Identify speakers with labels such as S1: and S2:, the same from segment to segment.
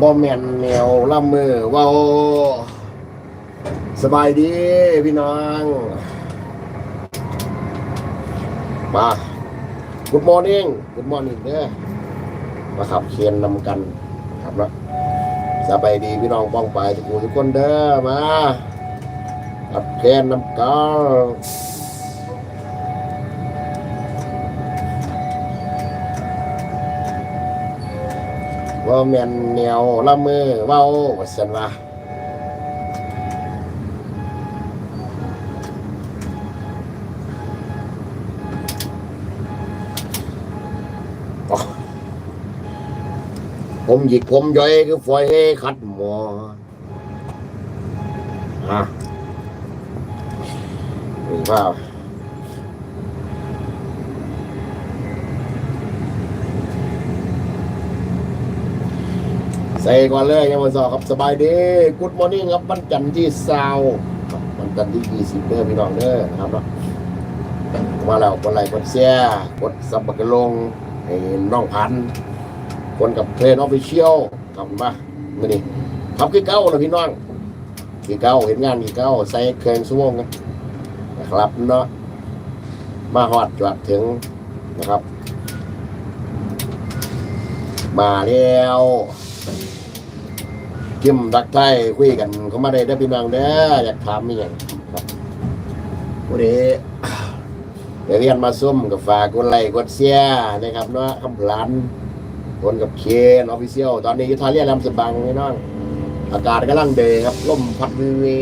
S1: บ่แมนแนวล่ำมือว้าวสบายดีพี่น้องมา Good morning Good morning เด้อมาขับเคียนนำกันครับเนาะสบายดีพี่น้องป้องไปทุกคนเด้อมาขับเคียนนำกัน ว่าแม่นแนวละมือเว้าว่าซั่นว่าผมหยิกผมย่อยคือฝอยให้ขัดหมอฮะนี่ว่า ใส่ก่อนเลยยังวันสอบครับสบายดีกูดมอร์นิ่งครับวันจันทร์ที่ซาวครับวันจันทร์ที่ยี่สิบเด้อพี่น้องเด้อนะครับเนาะมาแล้วกดไลค์กดแชร์กดซับบักกะลงให้น้องพันคนกับเพลนออฟฟิเชียลทำมาไม่นี่ครับคือเก้าเลยพี่น้องคือเก้าเห็นงานคือเก้าใส่เครื่องสวงนะครับเนาะมาฮอดจวดถึงนะครับ มาแล้ว จิ้มดักไทยคุยกันเขามาได้ได้พี่น้องเด้ออยากถามมีอย่างครับวันนี้เดี๋ยวเรียนมาซุ่มกับฝากกดไลค์กดเชียนะครับเนาะคำพลันคนกับเคนออฟฟิเชียลตอนนี้ยุทธาเรียลำสบังพี่น้อง อากาศกำลังเดครับลมพัดวีวี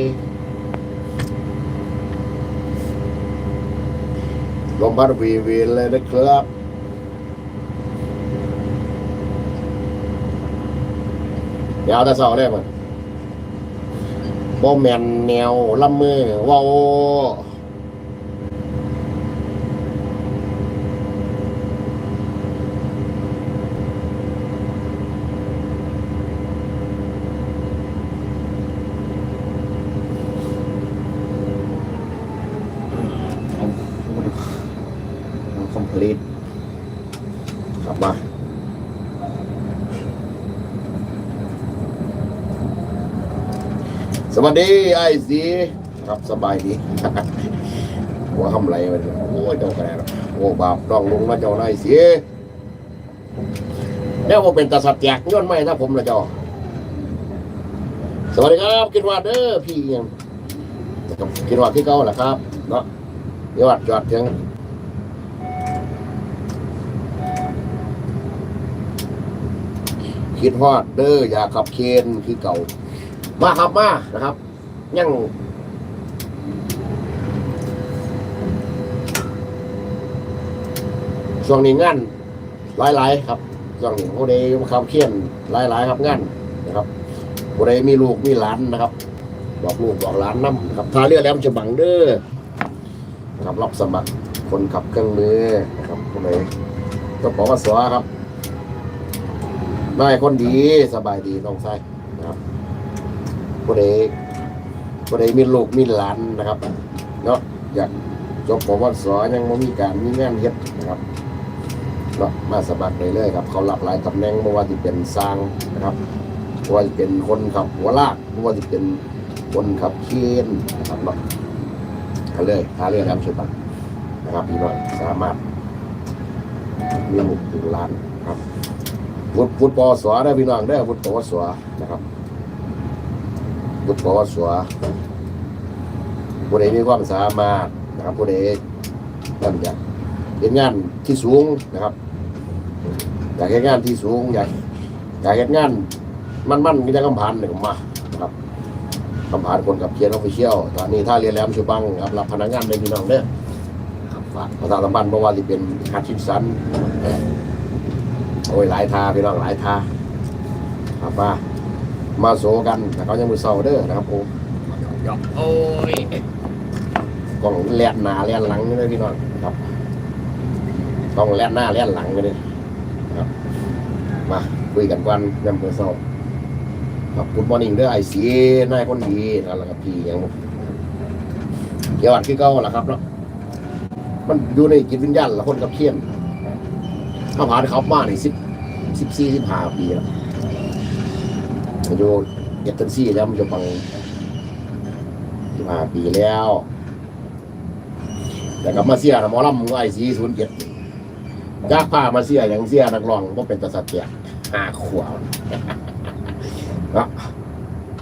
S1: ลมพัดวีวีเลยนะครับ เดี๋ยวแต่สองได้มั้ยบ่แมนแนวลำมือว้าคอมพลีทกลับมา ส วัสดีไอ้สีครับสบายดีหัวทำไรมันโอ้ยเจ้ากระไรหรอกโอ้บาปน้องลุงมาเจ้าไอ้สีแล้วผมเป็นตาสัตว์แจกย้อนไม่ถ้าผมละเจ้าสวัสดีครับกินว่าเด้อพี่ยังกินว่าที่เก่าแหละครับเนาะยอดยอดเพียงคิดฮอดเด้ออย่าขับเคนคือเก่า มาครับมานะครับยังช่วงนี้งานหลายๆครับช่วงนี้ผู้ใดมาขับเคียนหลายๆครับงานนะครับผู้ใดมีลูกมีหลานนะครับ บอกลูกบอกหลานน้ำนะครับทาเรือแหลมฉบังเด้อนะครับรับสมัครคนขับเครื่องมือนะครับผู้ใดก็บอกว่าสวครับได้คนดีสบายดีน้องไส้ ผู้ใดผู้ใดมีลูกมีหลานนะครับเนาะอยากจบปวสยังไม่มีการมีงานเฮ็ดนะครับเนาะมาสมัครได้เลยครับ เขาหลากหลายตำแหน่งไม่ว่าจะเป็นสร้างนะครับไม่ว่าจะเป็นคนขับหัวลากไม่ว่าจะเป็นคนขับเคนนะครับเนาะเอาเลยหาเรื่องครับช่วยกันนะครับพี่น้องสามารถมีลูกถึงล้านครับวุฒิวุฒิปวสได้พี่น้องได้วุฒิปวสนะครับ บุตรวสัวผู้ใดมีความสามารถนะครับผู้ใดนั่นอยากเห็นงานที่สูงนะครับ อยากเห็นงานที่สูงอยากอยากเห็นงานมันมันก็จะกำพันหนึ่งมานะครับกำพันคนกับเคียนออฟฟิเชียลตอนนี้ถ้าเรียนแหลมชูบังครับรับพนักงานในพี่น้องเด้อครับฝากประชาสัมพันธ์เพราะว่าที่เป็นฮัตชินสันโอ้ยหลายทาพี่น้องหลายทาครับว่า มาโซกันแต่เขายังมือเศร้าเด้อนะครับผมโอ้ยกล้องแล่นหน้าแล่นหลังนี่เลยพี่น้องครับต้องแล่นหน้าแล่นหลังกันเลยครับมาคุยกันก่อนยามมือเศร้าครับคุณมอร์นิ่งเด้อไอซีนายคนดีนั่นแหละครับพี่ยังบ่เกี่ยวอัดคือเก่าล่ะครับเนาะมันอยู่ในจิตวิญญาณละคนกับเขียนถ้าผ่านเขามาในสิบสิบสี่สิบห้าปีแล้ว อายุเอเจนซี่แล้วมันจะบังมาปีแล้ว แต่ก็มาเสียนะหมอลำไอซีศูนย์เจ็ดจากผ้ามาเสียอย่างเสียนักร้องว่าเป็นตะสัตว์เจียห้าขวบเนาะ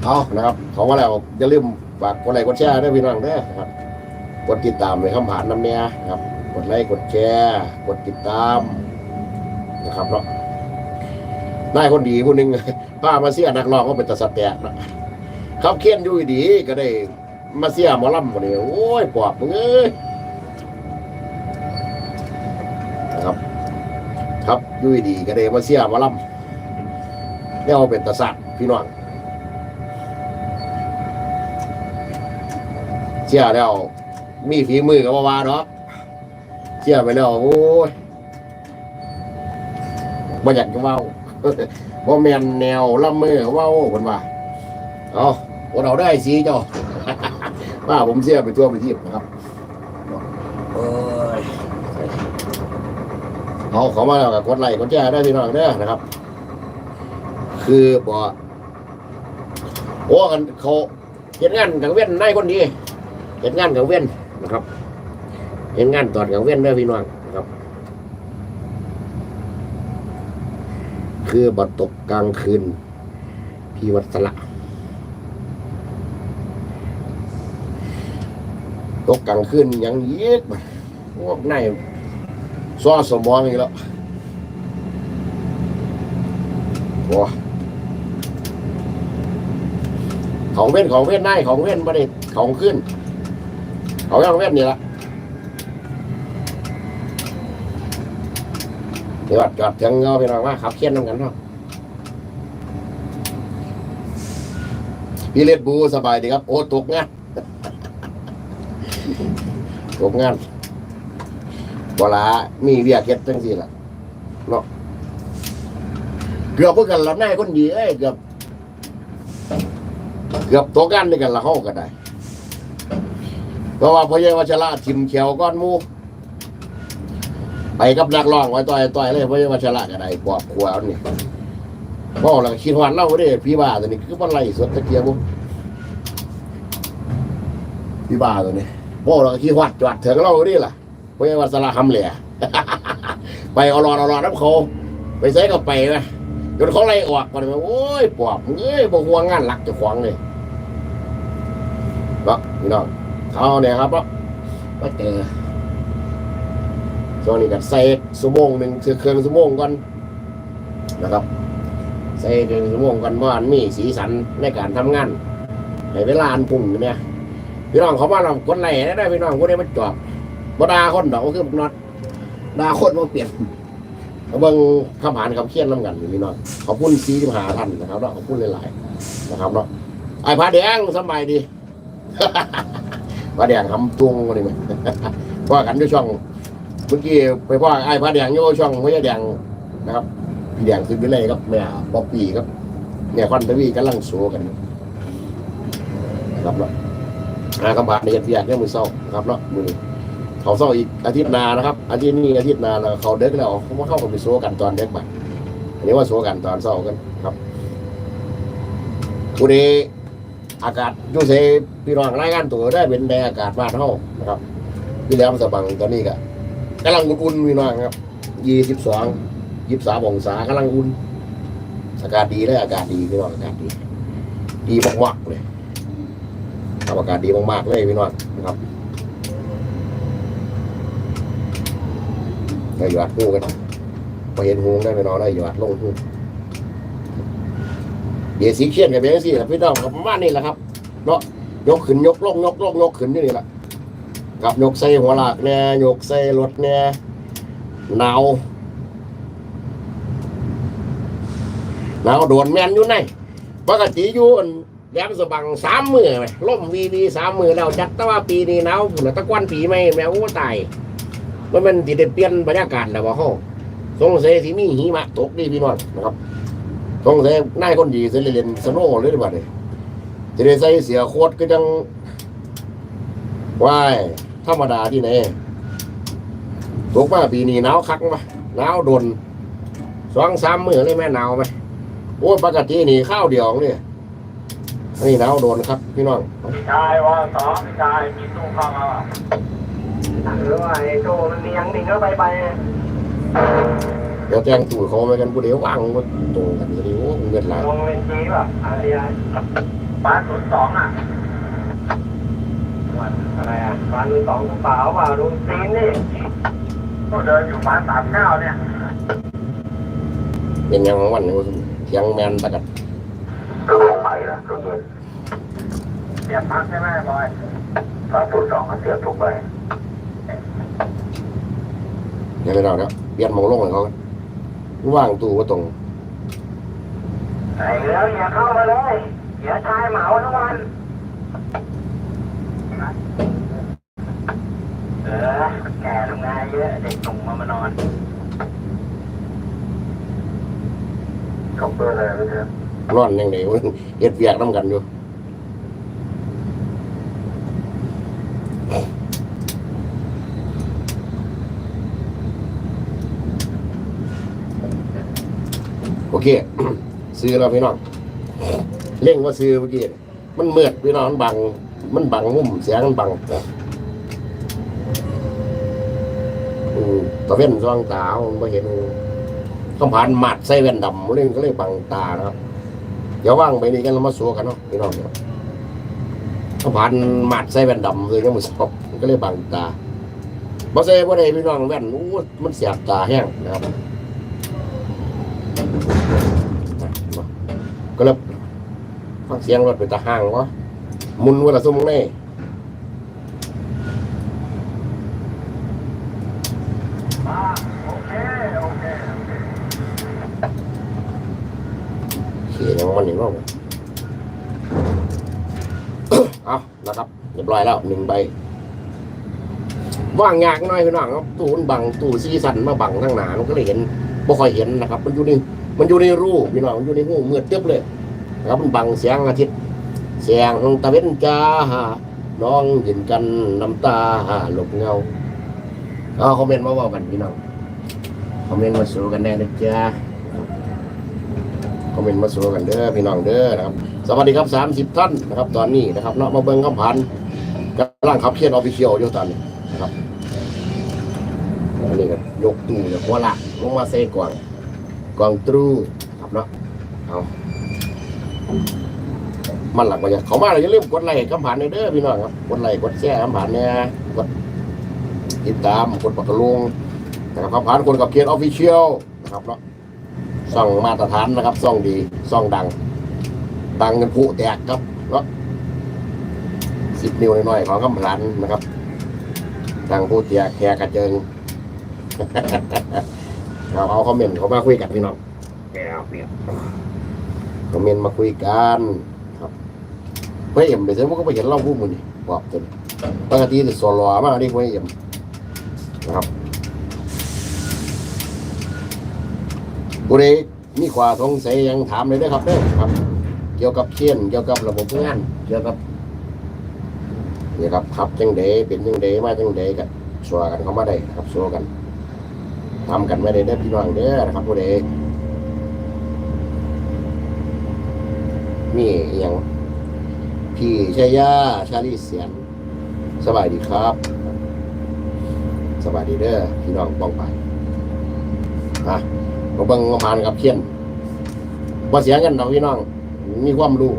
S1: เอานะครับเขาว่าแล้วอย่าลืมฝากกดไลค์กดแชร์ด้วยพี่น้องเด้อนะครับกดติดตามในคำผ่านน้ำเนี่ยนะครับ กดไลค์กดแชร์ กดติดตามนะครับเนาะ นายคนดีผู้หนึ่งป้ามาเสียนักร้องก็เป็นตะสแตกนะเขาเคียนอยู่ดีก็ได้มาเสียหมอลำคนนี้โอ้ยปอบมึงเอ้ยนะครับ ครับอยู่ดีก็ได้มาเสียหมอลำเนี่ยเอาเป็นตะสัตว์พี่น้องเสียแล้ว มีฝีมือกับว่าเนาะเชื่อไปแล้วโอ้ยบ่อยากจะเว้า บ่แม่นแนวลำมือเว้าเพิ่นว่าเอาว่าเราได้สีเจ้าป้าผมเชื่อไปทั่วไปทีนะครับโอ้ยเอาเขามาแล้วก็กดไลค์กดแชร์ได้พี่น้องเด้อนะครับ คือบ่โอ้กันเขาเฮ็ดงานกลางเว้นนายคนดีเฮ็ดงานกลางเว้นนะครับเห็นงานตอนกลางเว้นเด้อพี่น้องนะครับ คือบัตตกกลางคืน พี่วัสละ ตกกลางคืนยังเย็ดมาพวกนายซ้อสมองอีกแล้วโอ้ของเว้นของเว้นนายของเว้นมาเด็ของขึ้นเขายังเว้นนี่ละ เดี๋ยวจอดจังเงาไปน่อยว่าขับเคียนน้ำกันเนาะพี่เล็ดบูสบายดีครับ โอ้ตกงานตกงานบลามีเวียกเก็ดจังสิล่ะเนาะเกือบเพื่อกันละนายคนดีเอ้ยเกือบเกือบตกงานด้วยกันละเข้ากันได้เพราะว่าพญาวัชระทิมเขียวก้อนมู ไปกับนักร้องไว้ต่อยต่อยเลยเพญาวัชระก็ได้ปอบขวานนี่พ่อเราก็คิดหวานเล่าเด้พี่บ้าตัวนี้คือมันไล่สดตะเกียบบุพี่บ้าตัวนี้พ่อเราก็คิดหวัดจวดเถิงเล่าดิล่ะเพญาวัชระทำเหลี่ยไปเอารอนเอารอนน้ำเขาไปใส่กับไปนะจนเขาไล่ออกมาเลยโอ้ยปอบเอ้ยบ่ห่วงงานหลักจะขวางเลยเนาะพี่น้องเอาเนี่ยครับเนาะก็เจอ ช่วงนี้ก็ใส่สมงหนึ่งคือเครื่องสมงก่อนนะครับ ใส่เครื่องสมงก่อนเพราะมันมีสีสันในการทำงานในเวลาอันพุ่งเนี่ยพี่น้องเขาว่าเราคนไหนได้พี่น้องคนนี้มันจอดบ่ดาคนดอกก็คือน็อตดาคนมาเปลี่ยนเอาเบิ่งคำผ่านคำเคียนน้ำกันอยู่พี่น้องขอบคุณซีที่มหาท่านนะครับเนาะขอบคุณหลายๆนะครับเนาะไอ้พาแดงสบายดีพระแดงทำตุงมาเลยไหมว่ากันด้วยช่อง เมื่อกี้ไปพ่อไอ้พระแดงโยช่องพระแดงนะครับพี่แดงซื้อไปเลยครับแม่ป๊อปปี้ครับเนี่ยควันทวีกำลังโซกันนะครับเนาะอาคำบาดในเดียกเนี่ยมือเศร้านะครับเนาะมือเขาเศร้าอีกอาทิตย์นานะครับอาทิตย์นี้อาทิตย์นาแล้วเขาเด็กแล้วเขามาเข้ากันไปโซกันตอนเด็กบัดอันนี้ว่าโซกันตอนเศร้ากันครับผู้นี้อากาศยูเซพี่น้องรายงานตัวได้เป็นในอากาศบ้านเฮานะครับพี่แหลมสบังตอนนี้ก็ กำลังอุ่นๆพี่น้องครับยี่สิบสองยี่สิบสามองศากำลังอุ่นอากาศดีเลยอากาศดีพี่น้องอากาศดี ดีมากๆเลยครับอากาศดีมากๆเลยพี่น้องนะครับได้หยอดหูกันพอเห็นหูได้พี่น้องได้หยอดลงหูเดี๋ยวสีเขียนกับเป็นสีครับพี่น้องกับประมาณนี้แหละครับเนาะยกขึ้นยกลงยกลงยกขึ้นนี่แหละ กับยกใส่หัวหลากเนี่ยยกใส่รถเนี่ยหนาวหนาวโดนแมนอยู่ในปกติอยู่แหลมสบังสามมือไหมล่มวีวีสามมือแล้วจัดแต่ว่าปีนี้หนาวผุนตะกวันปีไม่แมวตายมันมันติดเปลี่ยนบรรยากาศแล้วว่าห้องสงสัยที่มีหิมะตกดีพี่น้องนะครับต้องใส่นายคนดีจะเรียนสโน่เลยดีกว่าเลยจะได้ใส่เสียโคตรก็จังว่าย ธรรมดาที่ไหนตกมาปีนี้หนาวคักมาหนาวโดนสองสามมือเลยแม่หนาวไหมอ้ยปกตินี่ข้าวเดียวนี่อันนี้หนาวโดนครับ พี่น้อง
S2: ชายว่าสองชายมีตู้เข้ามาหรือว่าไอ้ตู้มันมียังหนึ่งก็ไปไป
S1: เดี๋ยวแจ้งตู่เขาไปกันผู้เดียววางก็ตรงกันเลยโอ้เงินหลาย
S2: ลงเวทีป่ะอะไรบ้านศูนย์สองอะ อะไรอะบ้านศูนย์สองกระเป๋าป่ะลุงซีนนี่ก็เดินอยู่บ้านสามเก้าเนี่ย
S1: เป็นยังวันนี้เสียงแมนตะกัด
S2: ก็ลงไปละก็เงินเสียบพักใช่ไหมบอยบ้านศูนย์สองก็เสียบถูกไป
S1: ยังไม่เอาแล้วเปลี่ยนหมองลงให้เขาว่างตู่ก็ตรง
S2: ไอ้แล้วอย่าเข้ามาเลยอย่าชายเหมาทั้งวัน ออแก่ลงงานเยอะเด็กหนุ่มมามานอนเขาเปิดอะไรไปเถอะ
S1: นอนยังไงวะเฮ็ดเวียกน้ำกันอยู่โอเคซื้อแล้วพี่น้องเร่งว่าซื้อเมื่อกี้มันมืดพี่น้องมันบัง มันบังมุมเสียงมันบังอืม ตะเว้นซ่องตามันไม่เห็นคำผ่านหมัดใส่แว่นดำเลยก็เลยบังตานะครับเดี๋ยวว่างไปนี่กันเรามาสู้กันเนาะพี่น้องเนาะคำผ่านหมัดใส่แว่นดำเลยก็มือสอบก็เลยบังตาบ่ใส่บ่ได้พี่น้องแว่นอู้มันเสียบตาแห้งนะครับก็เลยฟังเสียงรถเป็นตาห่างวะมุนเวลาซุ่มงแน่
S2: อ่าโอเค โอเค
S1: เขี ยังมันอย่างเอานะครับเรียบร้อยแล้วหนึ่งใบว่างยากหน่อยพี่น้องครับตู้มันบังตู้ซีสันมาบังทั้งหนามันก็เลยเห็นบ่ค่อยเห็นนะครับ มันอยู่ในมันอยู่ในรูพี่น้องมันอยู่ในหูมืดเต็บเลยนะครับมันบังเสียงอาทิตย์เสียงตะเวนจ้าน้องเห็นกันน้ำตาหลบเงาเอาคอมเมนต์มาว่ากันพี่น้องคอมเมนต์มาสู้กันแน่นะจ๊ะ คอมเมนต์มาสู้กันเด้อพี่น้องเด้อนะครับสวัสดีครับสามสิบท่านนะครับ ตอนนี้นะครับเนาะมาเบิ่งคำพันกำลังขับเคียนออฟฟิเชียลอยู่ตอนนี้นะครับอันนี้ก็ยกตู้จากหัวลักลงมาเซกวางกวางตรูครับเนาะเอามันหลักมาจากเขามาเราอย่าลืมกดไลค์คำผ่านเด้อพี่น้องครับกดไลค์กดแชร์คำผ่านเนี่ยกดติดตามกดปักกระลุงนะครับคำผ่านคนกับเคียนออฟฟิเชียลนะครับเนาะ ซ่องมาตรฐานนะครับซ่องดีซ่องดัง ดังกันผู้แตกครับเนาะสิบนิ้วหน่อยๆของคำพลันนะครับ ดังผู้แตกแขกกระเจิงเราเอาคอมเมนต์เขามาคุยกันพี่น้องแกเนี่ยคอมเมนต์มาคุยกันครับเฮ้ยเอ็มไปเถอะมันก็ไปเห็นเล่าพูดมันนี่บอกจนปกติจะสอนหล่อมากดิเฮ้ยเอ็มนะครับ บุรีมีความสงสัยยังถามเลยเด้ครับเด้อครับ เกี่ยวกับเชียนเกี่ยวกับระบบงาน เกี่ยวกับนี่ครับขับจังเดเป็นจังเดมาจังเดกับชัวกันเข้ามาได้ครับชัวกันทำกันไม่ได้เด้พี่น้องเด้อนะครับผู้ใดมีอย่างพี่ชายาชาลีเสียนสบายดีครับสบายดีเด้อพี่น้องป้องไปอะ มาบิ่งมาผ่านกับเชียนว่าเสียเงินดอกพี่น้อง มีความรู้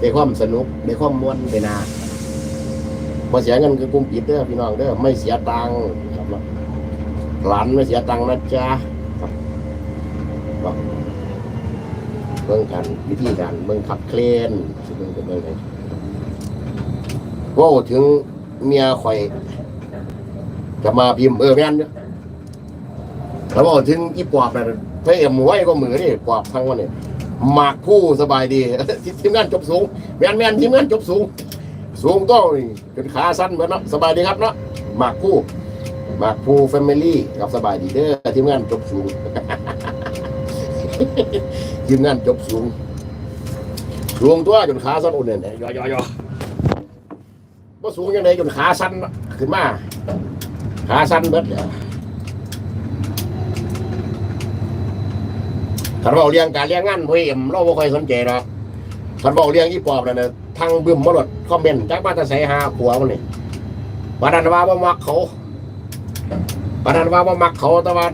S1: ได้ความสนุกได้ความม้วนได้นาพอเสียเงินคือกลุ่มปิดเด้อพี่น้องเด้อไม่เสียตังค์ครับหลานไม่เสียตังค์นะจ๊ะครับบอกเบิ่งกันวิธีการเบิ่งขับเคลนสิเบิ่งเป็นเบิ่งไงว่าถึงเมียข่อยจะมาพิมพ์เออแม่นเนาะ แล้วบอกถึงอีปอบน่ะเพ่เอ็มไว้ก็มือนี่ปอบทั้งวันนี่หมากผู้สบายดีทีมงานจบสูงแมนแมนทีมงานจบสูง สูงต้องนี่เป็นขาสั้นเหมือนเนาะสบายดีครับเนาะหมากผู้หมากผู้แฟมิลี่ครับสบายดีเด้อทีมงานจบสูงทีมงานจบสูงสูงตัวจนขาสั้นอุ่นเนี่ยย่อย่อย่อว่าสูงยังไงจนขาสั้นขึ้นมาขาสั้นเบิดเนี่ย คันเว้าเรื่องการเลี้ยงงานพ่อเอ็มเราบ่ค่อยสนใจหรอกคันเว้าเรื่องอีปอบนั่นน่ะทางบึ้มมาหลดคอมเมนต์จักมาแต่ใส่หาผัวมันนี่ปานนั้นว่าบ่มักเขาปานนั้นว่าบ่มักเขาแต่ว่า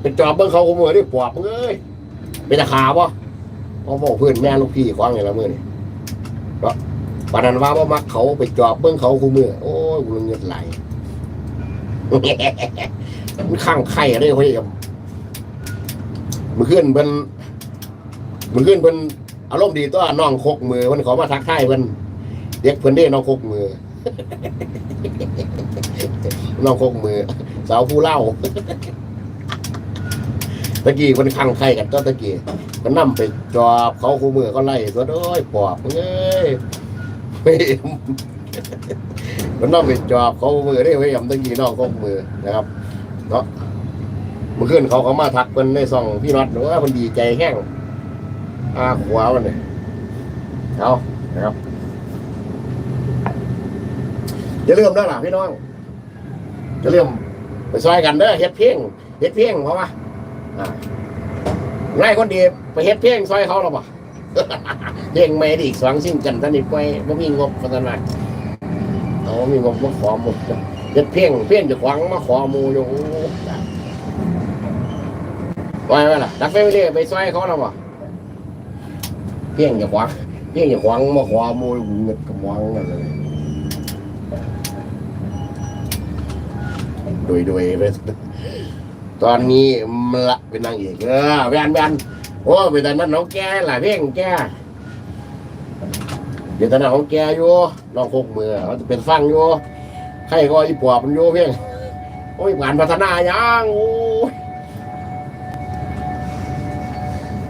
S1: เป็นจอบเบิ่งเขาคุมือนี่ปอบเอ้ยเป็นตะขาบ่เอบอกเพื่อนแม่ลูกพี่ขวางอย่างละมือนี่เนาะปานนั้นว่าบ่มักเขาไปจอบเบิ่งเขาคุมือโอ้ยกูเงินไหลมันข้างไข่เลยพ่อเอ็ม มันขึ้นเป็นมันขึ้นเป็นอารมณ์ดีตัวน้องคกมือมันขอมาทักทายเพิ่นเด็กเพิ่นเด้น้องคกมือ น้องคกมือ สาวผู้เล่าตะกี้คนข้างไข่กันตัวตะกี้ก็นั่ไปจอบเขาคู่มือก็ไล่ตัวเอ้ยปอบมึงเอ้ยเฮ้ยมันนั่ไปจอบเขาคู่มือได้เว้ยยำตะกี้น้องคกมือนะครับ เนาะ เมื่อคืนเขาเขามาทักเพิ่นในซองพี่น็อตว่าเพิ่นดีใจแห้งอาขวามันเนี่ยเอานะครับอย่าลืมด้อล่ะพี่น้องอย่าลืมไปซอยกันเด้อเฮ็ดเพียงเฮ็ดเพียงเพราะว่าอ่าง่ายคนดีไปเฮ็ดเพียงซอยเขาหรอปะเพียงไม่ได้อีกสองสิ่งกันท่านนี่ไปบ่มีงบพัฒนาเอามีงบมาขอหมดเฮ็ดเพียงเพียงจะขวางมาขอมูอยู่ ไว้ไว้ล่ะดักไปเรื่อยไปซอยเขาแล้วะเพียงจะขวางเพียงจะขวางมาขอหมูเงินกำวังนั่นเลยโดยโดยเลยตอนนี้มละเป็นนางเอกเออแวนแวนโอ้เป็นตอนนั้นน้องแกหลายเพลงแกเดี๋ยวตอนนั้นของแกอยู่น้องโคกมือเขาจะเป็นฟังอยู่ใครก็อีปอบมันอยู่เพลงโอ้ยผ่านพัฒนายังโอ้ย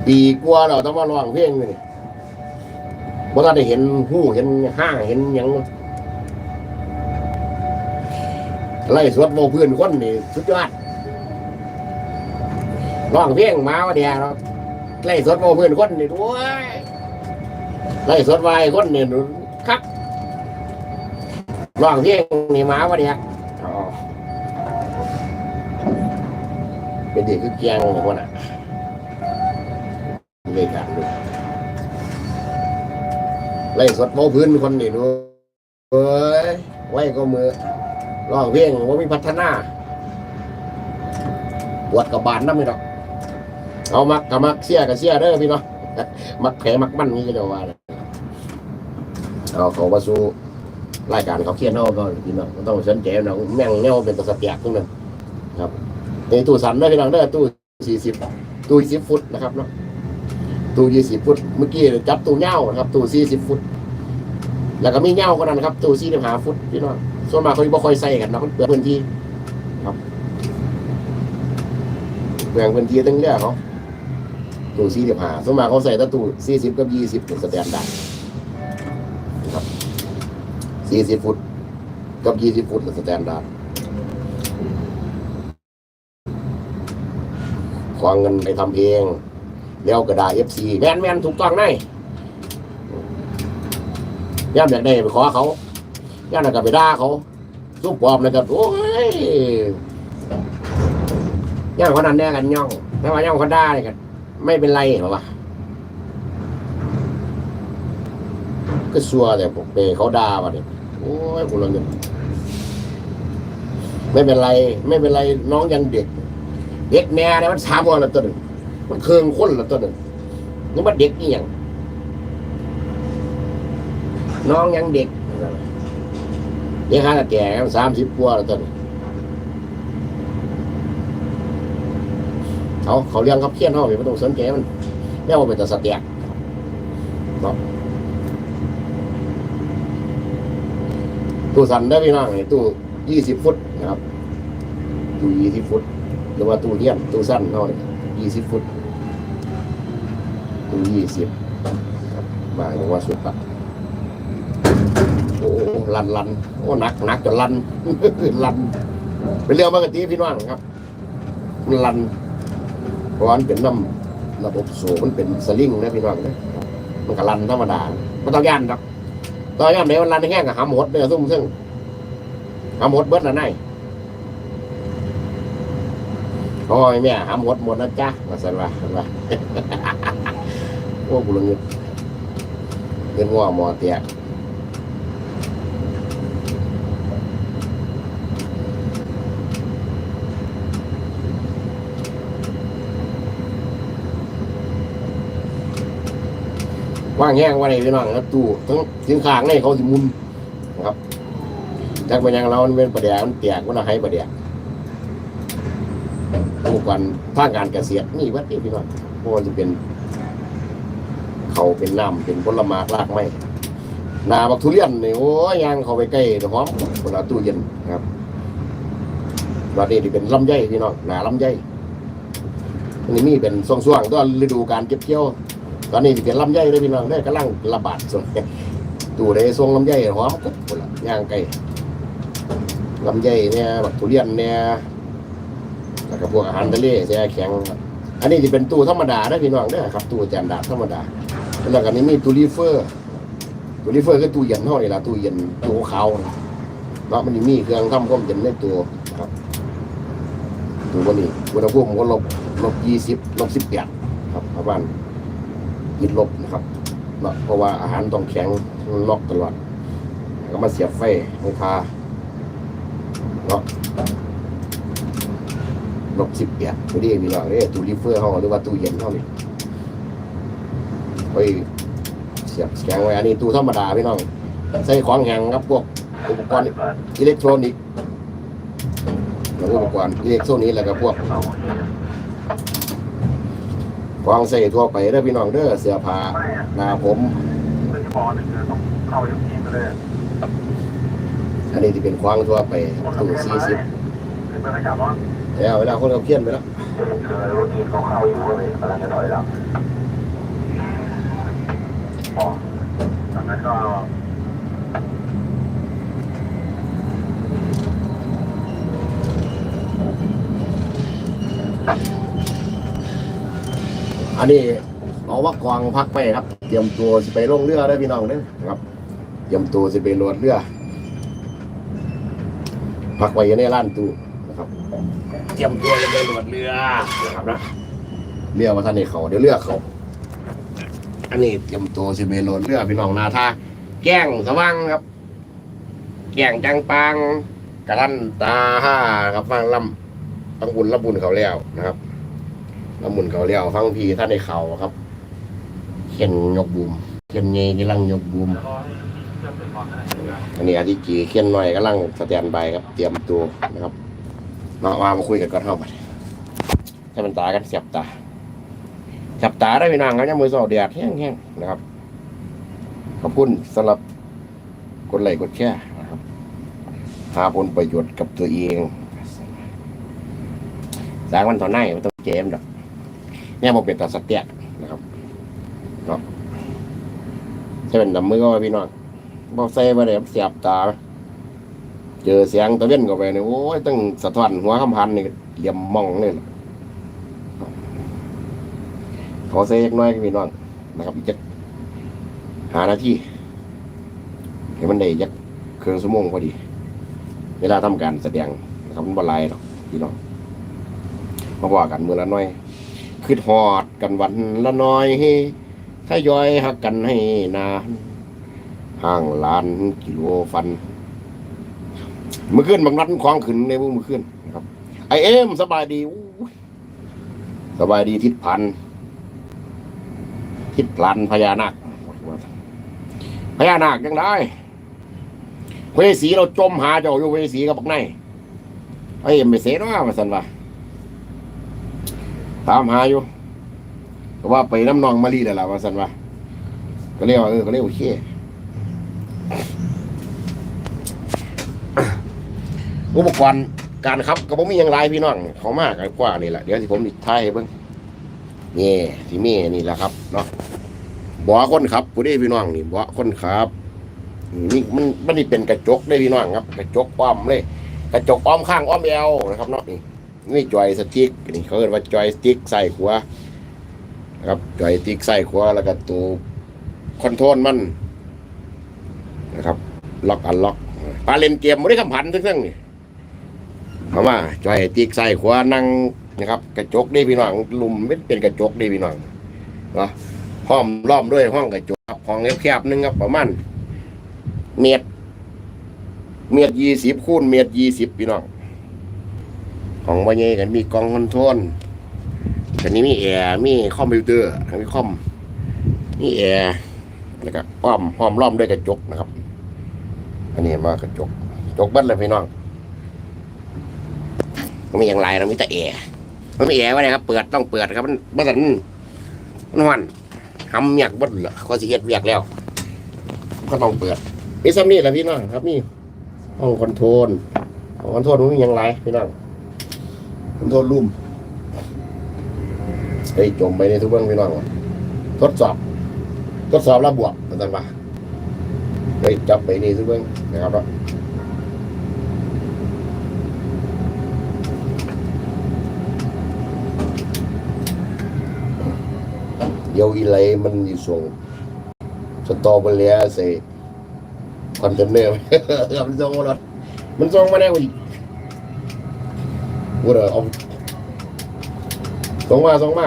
S1: ปีกว่าเราต้องมาร้องเพลงนี่บ่ทันได้เห็นหูเห็นห้างเห็นหยังไล่สวดโมพื่อนคนนี่สุดยอดร้องเพลงมาว่าเดียวเนาไล่สวดโมพื่อนคนนี่ด้วยไล่สวดวายคนนี่ครับร้องเพลงนี่มาว่าเดียวอ๋อเป็นเด็กคือแกงเลยคนอะ เลยกันดูไล่สวดโมเพื่อนคนนี่ดูเอ้ยไว้ก็มือร้องเพลงว่ามีพัฒนาปวดกับบานน้ำไม่ดอกเอามักกับมักเสียกับเสียเด้อพี่น้องมักแผลมักมันนี่ก็จะว่าเอาเขามาสู่รายการเขาเขียนเอาก็พี่น้องก็ต้องสนใจนะแม่งแนวเป็นตะสเปียกทั้งนั้นครับในตู้สันเด้พี่น้องเด้ตู้สี่สิบตู้สิบฟุตนะครับเนาะ ตู้ยี่สิบฟุต เมื่อกี้จับตู้เง่านะครับ ตู้สี่สิบฟุต แล้วก็มีเง่าก็นั่นครับ ตู้สี่สิบห้าฟุตพี่น้อง ส่วนมากเขาบ่ค่อยใส่กันนะมันเปลืองพื้นที่ครับ เปลืองพื้นที่ตั้งเยอะเขาตู้สี่สิบห้าส่วนมากเขาใส่แตะตู้สี่สิบกับยี่สิบเป็นสแตนดาร์ดครับสี่สิบฟุต กับยี่สิบฟุตเป็นสแตนดาร์ดขวางเงินไปทำเอง แล้วกระดาษเอฟซีแมนแมนถูกต้องไงย่ามอยากได้ไปขอเขาย่านนก็ไปด่าเขาซุ่มปลอมเลยก็โอ้ยย่านคนนั้นแน่กันย่องแต่ว่าย่องคนด่าเนี่ยกันไม่เป็นไรหรอวะก็ซัวแต่ผมเปเขาด่าวะเนี่ยโอ้ยกูละเงินไม่เป็นไร ไม่เป็นไรน้องยังเด็ก เด็กแม่เนี่ยมันสามวันและตัวหนึ่ง มันเคืองคนละตัวหนึ่งนี่มันเด็กนี่ยังน้องยังเด็กยังหาแก่สามสิบกว่าแล้วตอนนี้เขาเขาเลี้ยงเขาเพี้ยนเขาไม่ต้องสนใจมันแม่ว่าเป็นแต่สเตียกเนาะตู้สันได้พี่น้องนี่ตู้ยี่สิบฟุตนะครับตู้ยี่สิบฟุตหรือว่าตู้เลี้ยนตู้สั้นเท่านี้ยี่สิบฟุต ตู้ยี่สิบมาอย่างว่าสุดปัดโอ้ลันลันโอ้หนักหนักจนลันลันเป็นเรื่องปกติพี่น้องครับมันลันเพราะมันเป็นน้ำระบบโซ่มันเป็นสลิงนะพี่น้องนะมันก็ลันธรรมดาไม่ต้องย่านครับตอนย่านไหนมันลันแห้งกับหามหดเนี่ยซุ่มซึ่งหามหดเบิดละไนโอ้ยแม่หามหดหมดนะจ๊ะมาสันว่าสันว่า โอ้กูละเงินเงินงัวหมอเตียว่างแห้งว่าไรพี่น้องครับตู้ทั้งถึงข้างในเขาสิมุนนะครับจักเป็นยังเราเป็นประเดี๋ยวมันเตียกมันเอาให้ประเดี๋ยวอุปกรณ์ภาคการเกษตรนี่วัดนี่พี่น้องพราะว่าจะเป็น เขาเป็นน้ำเป็นผลไม้รากไม้นาบักทุเรียนนี่โอ้ยยางเขาไปใกล้ดี๋ยวหอมคนละตู้เย็นครับตอนนี้ที่เป็นลำไยพี่น้องนาลำไยอันนี้มีเป็นช่วงๆตอนฤดูการเก็บเกี่ยว ตอนนี้ที่เป็นลำไยเลยพี่น้องได้กำลังระบาดส่วนตู้ได้ทรงลำไยหอมกุ๊บคนละย่างไก่ลำไยเนี่ยบักทุเรียนเนี่ยแล้วก็พวกอาหารทะเลแช่แข็งครับอันนี้จะเป็นตู้ธรรมดาได้พี่น้องเด้ครับตู้จานดาบธรรมดา แล้วก็นี้มีตู้รีเฟอร์ตู้รีเฟอร์คือตู้เย็นเท่านี่ละตู้เย็นตู้ขาวเนาะมันมีเครื่องทำความเย็นในตัวครับตู้วันนี้อุณหภูมิก็ลบลบยี่สิบลบสิบแปดครับประมาณยิดลบนะครับเนาะเพราะว่าอาหารต้องแข็งล็อกตลอดแล้วก็มาเสียบไฟให้พาเนาะลบสิบแปดตัวนี้มีหน่อยเด้ตู้รีเฟอร์เขาหรือว่าตู้เย็นเขานี่ ไปเสียบแข็งไว้อันนี้ตู้ธรรมดาพี่น้องใส่ของแห้งครับพวกอุปกรณ์อิเล็กทรอนิกส์แล้วก็อุปกรณ์อิเล็กทรอนิกส์แล้วก็พวกของใส่ทั่วไปเด้อพี่น้องเด้อเสื้อผ้าหน้าผม
S2: อันนี้
S1: ที่เป็นควางทั่วไปตู้สี่สิบ
S2: ขึ้นไปไม่จับว่า
S1: แล้วเวลาคนเขาเพี้ยนไปแล้ว
S2: คือรูทีนเขาเข้าอยู่ก็เลยกำลังจะถอยหลังพอจากนั้นก็
S1: อันนี้เอาว่ากองพักไปครับ เตรียมตัวสิไปลงเรือได้อพี่น้องเด้อนะครับ เตรียมตัวสิไปโหลดเรือ พักไว้อยู่ในร้านตู้นะครับ เตรียมตัวจะไปโหลดเรือนะครับนะเรือมาท่านนี่เขาเดี๋ยวเรือเขา อันนี้เตรียมตัวสิไปโหลดเรือพี่น้องนาทาแก้งสว่างครับ แก้งจังปังกระทันตาห้าครับฟังลำต้งบุญละบุญเขาแล้วนะครับล้วหมุนเขาเรียวฟังพีท่านในเขาครับเขียนยกบูมเขียนเงยกำลังยกบูมอันนี้อาทิจีเขียนหน่อยกำลังสแตนบายครับ เตรียมตัวนะครับมาว่ามาคุยกันก่อนเข้าไปให้มันตากันเสียบตา เสียบตาได้ไปนางครับยังมือสอดแดดแห้งๆนะครับ ขอบคุณสำหรับกดไลค์กดแชร์นะครับหาผลประโยชน์กับตัวเองสางวันต่อหน้าไม่ต้องเจมดอกเนี่ยมันเป็นตาสเตียกนะครับเนาะจะเป็นดำมือก็พี่น้องบอใส่มาเลยเสียบตา เจอเสียงตะเวนเข้าไปเนี่ยโอ้ยตั้งสะท้อนหัวคำพันนี่เหลี่ยมมองเลยล่ะข อใส่เล็กน้อยพี่น้องนะครับอีกจักหาหน้าที่ให้มันได้ยักเครื่องสมงพอดี เวลาทำการแสดงนะครับมันบลายหรอกพี่น้องมาว่ากันมือละน้อยคือหอดกันวันละน้อยถ้าย้อยหักกันให้นานห่างล้านกิโลฟันเมื่อคืนบางนัดคล้องขึ้นในมือเมื่อคืนนะครับไอเอ็มสบายดีสบายดีทิศพันธ์ ทิศพลันพญานาคพญานาคยังได้เวสีเราจมหาเจ้าอยู่เวสีกับบักไนไอเอ็มไปเสียว่ามาสันว่าตามหาอยู่ก็ว่าไปน้ำนองมารีแล้วล่ะว่าสันว่าก็เรียกว่าเออก็เรียกว่าโอเคอุปกรณ์การครับก็บ่มีอย่างไรพี่น้องเขามากกว่านี่แหละเดี๋ยวที่ผมติดท้ายให้เบิ่งนี่ที่มีนี่แหละครับเนาะ บ่อคนขับผู้ใดพี่น้องนี่บ่อคนขับนี่มันมันนี่เป็นกระจกได้พี่น้องครับ กระจกอ้อมเลย กระจกอ้อมข้างอ้อมเอวนะครับเนาะนี่นี่จอยสติ๊กนี่เขาเรียกว่าจอยสติ๊กใส่ขวานะครับจอยสติ๊กใส่ขวาแล้วก็ตัวคอนโทรลมันนะครับ ล็อกอันล็อกปลาเล่นเกมไม่ได้คำพันทั้งๆนี่เขาะว่าจอยสติ๊กใส่ขวานั่งนะครับ กระจกได้พี่น้องลุมเป็นเป็นกระจกได้พี่น้องเนาะ ห้อมล้อมด้วยห้องกระจกครับห้องแคบๆหนึงครับประมาณเมตร เมตรยี่สิบคูณเมตรยี่สิบพี่น้องของวันนี้กันมีกองคอนโทรลกันนี้มีแอร์มีคอมพิวเตอร์มีคอมมีแอร์แล้วก็อ้อมห้อมล้อมด้วยกระจกนะครับ อันนี้มากระจกกระจกบัดเลยพี่น้องมันมีอย่างไรเรามีแต่แอร์มันมีแอร์ไว้เลยครับ เปิดต้องเปิดครับ มันบัดนั้นมันวัน ทำเมียกบดเหรอเขาสิเฮ็ดเวียกแล้ว ก็ต้องเปิดมีซ้ำนี่แหละพี่น้องครับนี่ห้องคอนโทรลห้องคอนโทรลมันมีอย่างไรพี่น้องคอนโทรลรูมเฮ้ยจมไปในทุกเบื้องพี่น้องทดสอบ ทดสอบระบวกเหมือนกันปะเฮ้ยจับไปนี่ทุกเบื้องนะครับเนาะเดี๋ ยวอีไลมันอยู่ส่งสตอเบอร์เลียใส่คอนเทนเนอร์ครับมันส่งมารถมันส่งมาแน่วันกูเดี๋ยเอาส่งมาส่งมา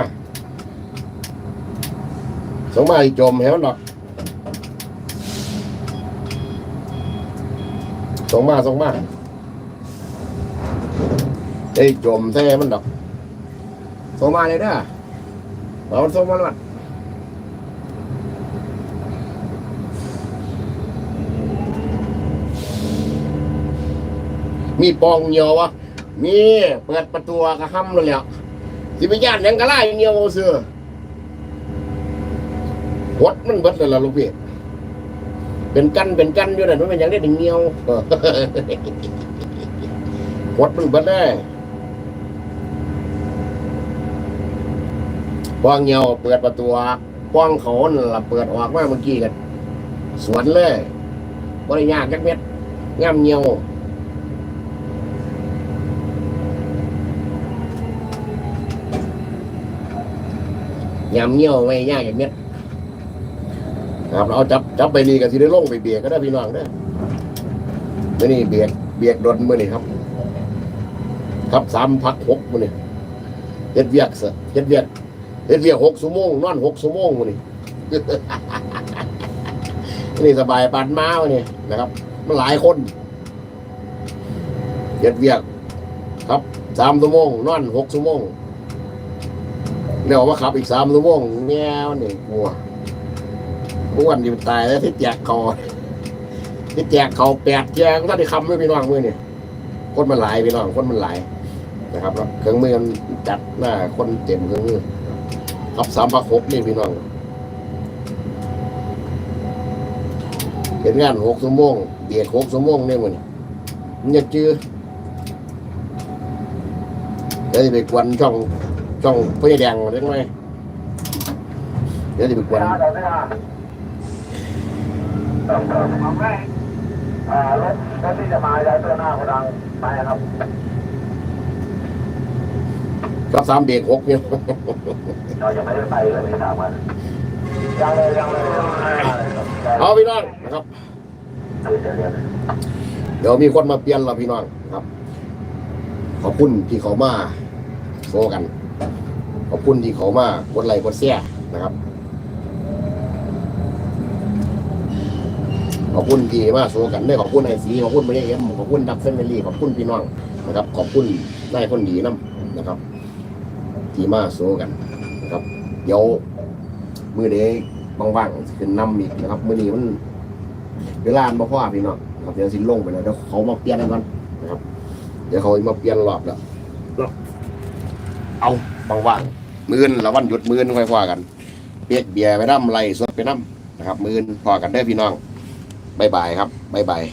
S1: ส่งมาอีจมให้มันดอกส่งมาส่งมาไอ้จมแท้มันดอกส่งมาเลยเด้อเอาส่งมาหน่อ มีปองเหี่ยววะมีเปิดประตูกระห้ำเลยแหล้วสิไปญาติยังกะไล่เหี่ยวเสือหดมันเบิดเลยล่ะลูกพี่เป็นกันเป็นกันอยู่นั่นมันเป็นหยังได้ถึงเหี่ยวหดมันเบิดได้ปองเหี่ยวเปิดประตูปองเขานั่นล่ะเปิดออกมาเมื่อกี้กันสวนเลยบริยากจักเม็ดงามเหี่ยว ยำเงี้ยวไม่ยากอย่างเนี้ยครับเราจับจับไปนี่ก็สิได้ลงไปเบียกก็ได้พี่น้องเด้อมื่อนี่เบียกเบียกดนมื่อนี่ครับ ครับสามพักหกมื่อนี่เฮ็ดเวียกซะเฮ็ดเวียกเฮ็ดเวียกหกชั่วโมงนอนหกชั่วโมงมื่อนี่นี่สบายปานม้ามื่อนี่นะครับ มันหลายคนเฮ็ดเวียก ครับสามชั่วโมงนอนหกชั่วโมง เดี๋ยวมาขับอีกสามชั่วโมงแง่วนี่กลัวอ้วนอยู่ตายแล้วที่แจกเขาที่แจกเขาแปดแจกก็ได้คำไม่พี่น้องมือเนี่ยคนมันหลายพี่น้องคนมันหลายนะครับแล้วเครื่องมือมันจัดหน้าคนเต็มเครื่องมือขับสามพักหกนี่พี่น้องเห็นงานหกชั่วโมงเบียดหกชั่วโมงเนี่ยมันมันจะจื้อแล้ไปกวนช่อง ช่องพญาแดงเล็กน้อยเดี๋ยวจะไปกวน
S2: รถรถที่จะมาย้ายตัวหน้าโกดังไปครับ
S1: รับสามเบรกหกเนี่ย
S2: เรายังไม่ได้ไปเลยไม่ทราบวันยังเลยยังเลยเอา
S1: พี่น้องนะครับ
S2: เดี๋ยว
S1: มีคนมาเปลี่ยนเราพี่น้องครับ ขอบคุณที่เขามาโซกัน ขอบคุณที่เขามากดไลค์กดแชร์นะครับ ขอบคุณที่มาโซกันได้ขอบคุณไอซีขอบคุณไม่ได้เอ็มขอบคุณดับเฟมิลี่ขอบคุณพี่น้องนะครับ ขอบคุณนายคนดีน้ำนะครับ ที่มาโซกันนะครับ เดี๋ยวมือเดย์ว่างๆขึ้นนำอีกนะครับมือนี้มันเวลาบ่พอพี่น้องครับเดี๋ยวสิลงไปแล้วเดี๋ยวเขามาเปลี่ยนกันก่อนนะครับ เดี๋ยวเขามาเปลี่ยนรอบแล้วเอาบางว่างๆ มื่นละวันหยุดมื่นค่อยว่ากันเปียกเบียร์ไปน้ำไรสดไปน้ำนะครับ มื่นพอกันได้พี่น้องบายบายครับบายบาย